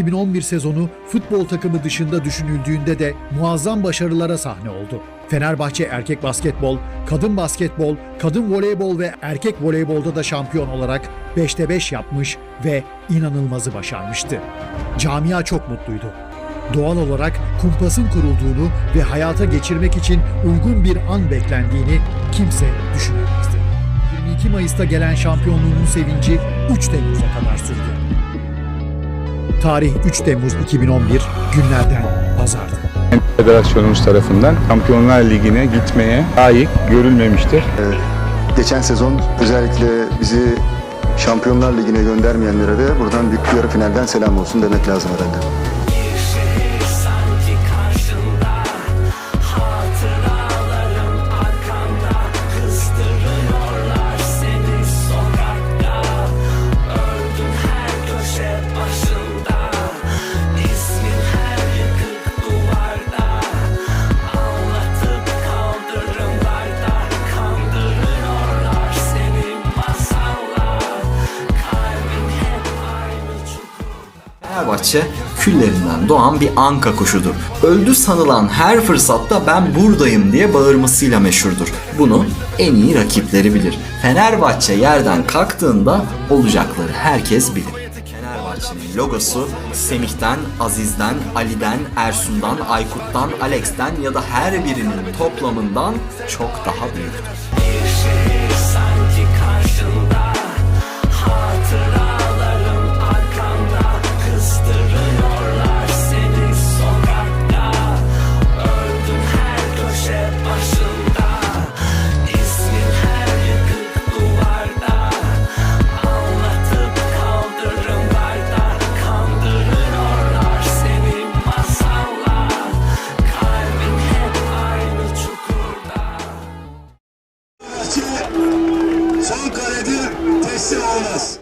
2010-2011 sezonu futbol takımı dışında düşünüldüğünde de muazzam başarılara sahne oldu. Fenerbahçe erkek basketbol, kadın basketbol, kadın voleybol ve erkek voleybolda da şampiyon olarak 5'te 5 yapmış ve inanılmazı başarmıştı. Camia çok mutluydu. Doğal olarak kumpasın kurulduğunu ve hayata geçirmek için uygun bir an beklendiğini kimse düşünemezdi. 22 Mayıs'ta gelen şampiyonluğunun sevinci 3 Temmuz'a kadar sürdü. Tarih 3 Temmuz 2011 günlerden pazardı. Federasyonumuz tarafından Şampiyonlar Ligi'ne gitmeye layık görülmemiştir. Geçen sezon özellikle bizi Şampiyonlar Ligi'ne göndermeyenlere de buradan büyük bir yarı finalden selam olsun demek lazım herhalde. Fenerbahçe küllerinden doğan bir anka kuşudur. Öldü sanılan her fırsatta ben buradayım diye bağırmasıyla meşhurdur. Bunu en iyi rakipleri bilir. Fenerbahçe yerden kalktığında olacakları herkes bilir. Fenerbahçe'nin logosu Semih'ten, Aziz'den, Ali'den, Ersun'dan, Aykut'tan, Alex'ten ya da her birinin toplamından çok daha büyüktür. Son kalede teslim olmaz.